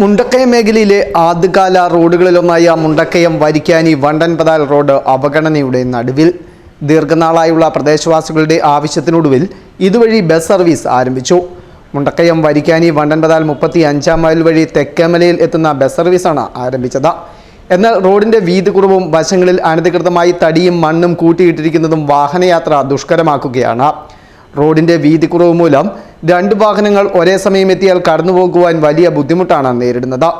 മുണ്ടക്കയം മേഖലയിലെ ആദ്യകാല റോഡുകളിലൊന്നായ മുണ്ടക്കയം വരിക്കാനി വണ്ടൻപതാൽ റോഡ് അവഗണനയുടെ നടുവിൽ ദീർഘനാളായുള്ള പ്രദേശവാസികളുടെ ആവശ്യത്തിനൊടുവിൽ ഇതുവഴി ബസ് സർവീസ് ആരംഭിച്ചു. മുണ്ടക്കയം വരിക്കാനി വണ്ടൻപതാൽ മുപ്പത്തി അഞ്ചാം മൈൽ വഴി തെക്കേമലയിൽ എത്തുന്ന ബസ് സർവീസാണ് ആരംഭിച്ചത്. എന്നാൽ റോഡിന്റെ വീതി കുറവും വശങ്ങളിൽ അനധികൃതമായി തടിയും മണ്ണും കൂട്ടിയിട്ടിരിക്കുന്നതും വാഹനയാത്ര ദുഷ്കരമാക്കുകയാണ്. റോഡിന്റെ വീതി കുറവ് മൂലം രണ്ട് വാഹനങ്ങൾ ഒരേ സമയം എത്തിയാൽ കടന്നുപോകുവാൻ വലിയ ബുദ്ധിമുട്ടാണ് നേരിടുന്നത്.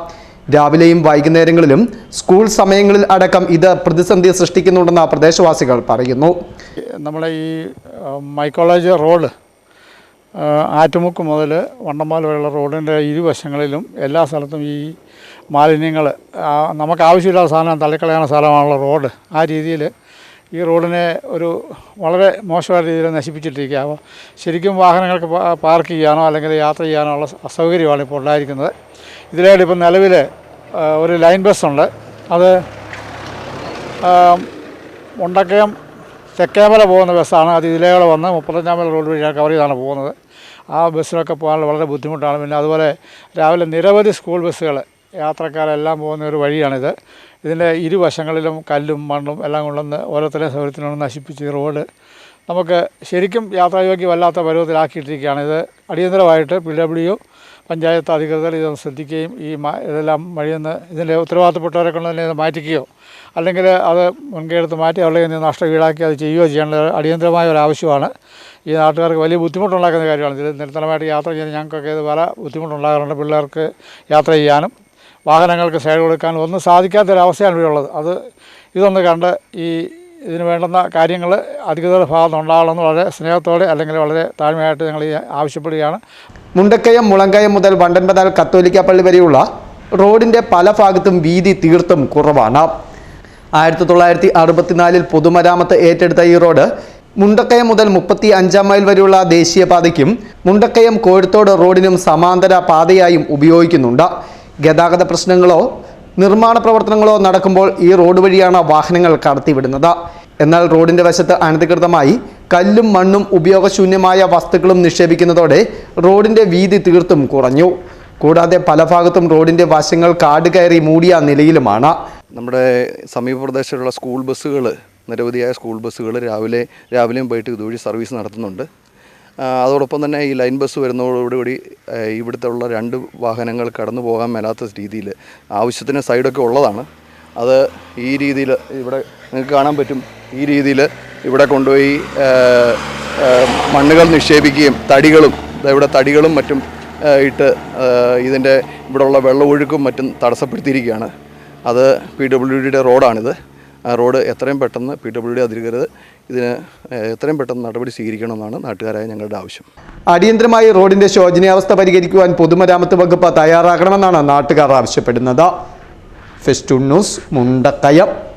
രാവിലെയും വൈകുന്നേരങ്ങളിലും സ്കൂൾ സമയങ്ങളിൽ അടക്കം ഇത് പ്രതിസന്ധി സൃഷ്ടിക്കുന്നുണ്ടെന്ന് പ്രദേശവാസികൾ പറയുന്നു. നമ്മളെ ഈ മൈക്കോളജ് റോഡ് ആറ്റുമുക്ക് മുതൽ വണ്ടമ്പാൽ വരെയുള്ള റോഡിന്റെ ഇരുവശങ്ങളിലും എല്ലാ സ്ഥലത്തും ഈ മാലിന്യങ്ങൾ നമുക്ക് ആവശ്യമില്ലാത്ത സാധനം തള്ളിക്കളയാനുള്ള സ്ഥലമാണുള്ള റോഡ്. ആ രീതിയിൽ ഈ റോഡിനെ ഒരു വളരെ മോശമായ രീതിയിൽ നശിപ്പിച്ചിട്ടിരിക്കുക ശരിക്കും വാഹനങ്ങൾക്ക് പാർക്ക് ചെയ്യാനോ അല്ലെങ്കിൽ യാത്ര ചെയ്യാനോ ഉള്ള അസൗകര്യമാണ് ഇപ്പോൾ ഉണ്ടായിരിക്കുന്നത്. ഇതിലായിട്ട് ഇപ്പം നിലവിൽ ഒരു ലൈൻ ബസ്സുണ്ട് അത് ഉണ്ടക്കയം തെക്കേമല പോകുന്ന ബസ്സാണ്. അത് ഇതിലേകളെ വന്ന് മുപ്പത്തഞ്ചാം മൈൽ റോഡ് വഴി കവർ ചെയ്താണ് പോകുന്നത്. ആ ബസ്സിലൊക്കെ പോകാനുള്ള വളരെ ബുദ്ധിമുട്ടാണ്. പിന്നെ അതുപോലെ രാവിലെ നിരവധി സ്കൂൾ ബസ്സുകൾ യാത്രക്കാരെല്ലാം പോകുന്ന ഒരു വഴിയാണിത്. ഇതിന്റെ ഇരുവശങ്ങളിലും കല്ലും മണ്ണും എല്ലാം കൊണ്ടുവന്ന് ഓരോരുത്തരെ സൗകര്യത്തിനൊന്ന് നശിപ്പിച്ച് റോഡ് നമുക്ക് ശരിക്കും യാത്രായോഗ്യമല്ലാത്ത പരുവത്തിലാക്കിയിട്ടിരിക്കുകയാണ്. ഇത് അടിയന്തരമായിട്ട് പി ഡബ്ല്യു പഞ്ചായത്ത് അധികൃതർ ഇതൊന്ന് ശ്രദ്ധിക്കുകയും ഈ ഇതെല്ലാം വഴിയെന്ന് ഇതിന്റെ ഉത്തരവാദിത്തപ്പെട്ടവരെ കൊണ്ട് തന്നെ ഇത് മാറ്റിക്കുകയോ അല്ലെങ്കിൽ അത് മുൻകൈയെടുത്ത് മാറ്റി അവരുടെ നിന്ന് നഷ്ടം ഈടാക്കി അത് ചെയ്യുകയോ ചെയ്യേണ്ടത് അടിയന്തരമായ ഒരു ആവശ്യമാണ്. ഈ നാട്ടുകാർക്ക് വലിയ ബുദ്ധിമുട്ടുണ്ടാക്കുന്ന കാര്യമാണ്. ഇതിൽ നിരന്തരമായിട്ട് യാത്ര ചെയ്യുന്ന ഞങ്ങൾക്കൊക്കെ ഇത് പല ബുദ്ധിമുട്ടുണ്ടാകാറുണ്ട്. പിള്ളേർക്ക് യാത്ര ചെയ്യാനും വാഹനങ്ങൾക്ക് സൈഡ് കൊടുക്കാൻ ഒന്നും സാധിക്കാത്തൊരവസ്ഥയാണ് ഇവിടെ ഉള്ളത് അത് ഇതൊന്ന് കണ്ട് ഈ ഇതിന് വേണ്ടുന്ന കാര്യങ്ങൾ അധികൃതരുടെ ഭാഗത്ത് ഉണ്ടാകണമെന്ന് വളരെ സ്നേഹത്തോടെ അല്ലെങ്കിൽ വളരെ താഴ്മയായിട്ട് ഞങ്ങൾ ഈ ആവശ്യപ്പെടുകയാണ്. മുണ്ടക്കയം മുളങ്കയം മുതൽ വണ്ടൻപതാൽ കത്തോലിക്ക പള്ളി വരെയുള്ള റോഡിന്റെ പല ഭാഗത്തും വീതി തീർത്തും കുറവാണ്. ആയിരത്തി തൊള്ളായിരത്തി അറുപത്തിനാലിൽ പൊതുമരാമത്ത് ഏറ്റെടുത്ത ഈ റോഡ് മുണ്ടക്കയം മുതൽ മുപ്പത്തി അഞ്ചാം മൈൽ വരെയുള്ള ദേശീയപാതയ്ക്കും മുണ്ടക്കയം കോഴത്തോട് റോഡിനും സമാന്തര പാതയായും ഉപയോഗിക്കുന്നുണ്ട്. ഗതാഗത പ്രശ്നങ്ങളോ നിർമ്മാണ പ്രവർത്തനങ്ങളോ നടക്കുമ്പോൾ ഈ റോഡ് വഴിയാണ് വാഹനങ്ങൾ കടത്തിവിടുന്നത്. എന്നാൽ റോഡിന്റെ വശത്ത് അനധികൃതമായി കല്ലും മണ്ണും ഉപയോഗശൂന്യമായ വസ്തുക്കളും നിക്ഷേപിക്കുന്നതോടെ റോഡിന്റെ വീതി തീർത്തും കുറഞ്ഞു. കൂടാതെ പല ഭാഗത്തും റോഡിന്റെ വശങ്ങൾ കാട് കയറി മൂടിയ നിലയിലുമാണ്. നമ്മുടെ സമീപ പ്രദേശത്തുള്ള സ്കൂൾ ബസ്സുകൾ നിരവധിയായ സ്കൂൾ ബസ്സുകൾ രാവിലെ രാവിലെയും പോയിട്ട് ഇതുവഴി സർവീസ് നടത്തുന്നുണ്ട്. അതോടൊപ്പം തന്നെ ഈ ലൈൻ ബസ് വരുന്നതോടുകൂടി ഇവിടുത്തെ ഉള്ള രണ്ട് വാഹനങ്ങൾ കടന്നു പോകാൻ മേലാത്ത രീതിയിൽ ആവശ്യത്തിന് സൈഡൊക്കെ ഉള്ളതാണ്. അത് ഈ രീതിയിൽ ഇവിടെ നിങ്ങൾക്ക് കാണാൻ പറ്റും. ഈ രീതിയിൽ ഇവിടെ കൊണ്ടുപോയി മണ്ണുകൾ നിക്ഷേപിക്കുകയും തടികളും ഇവിടെ തടികളും മറ്റും ഇട്ട് ഇതിന്റെ ഇവിടെയുള്ള വെള്ളമൊഴുക്കും മറ്റും തടസ്സപ്പെടുത്തിയിരിക്കുകയാണ്. അത് പി ഡബ്ല്യു ഡിയുടെ റോഡാണിത്. ആ റോഡ് എത്രയും പെട്ടെന്ന് പി ഡബ്ല്യു ഡി അധികൃതർ ഇതിന് എത്രയും പെട്ടെന്ന് നടപടി സ്വീകരിക്കണമെന്നാണ് നാട്ടുകാരായ ഞങ്ങളുടെ ആവശ്യം. അടിയന്തരമായി റോഡിന്റെ ശോചനീയാവസ്ഥ പരിഹരിക്കുവാൻ പൊതുമരാമത്ത് വകുപ്പ് തയ്യാറാകണമെന്നാണ് നാട്ടുകാർ ആവശ്യപ്പെടുന്നത്. Festoon news Mundakayam.